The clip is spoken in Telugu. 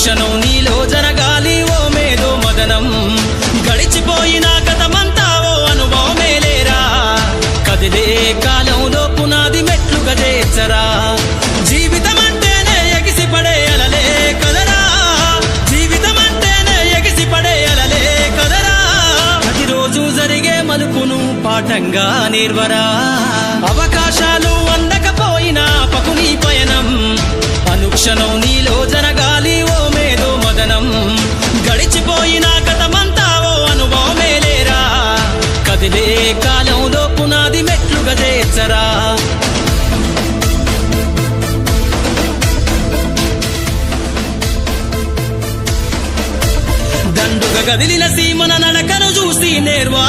అనుక్షణం నీలో జరగాలి ఓ మేధో మదనం. గడిచిపోయిన గతమంతా ఓ అనుభవమే లేరా? కదిలే కాలంలో పునాది మెట్లు గజేచ్చరా జీవితం అంటేనే ఎగిసి పడే అలలే కదరా? జీవితం అంటేనే ఎగిసి పడే అలలే కదరా? ప్రతిరోజు జరిగే మలుపును పాఠంగా నిర్వరా? అవకాశాలు కదిలిన సీమన నడకను చూసి నేర్వా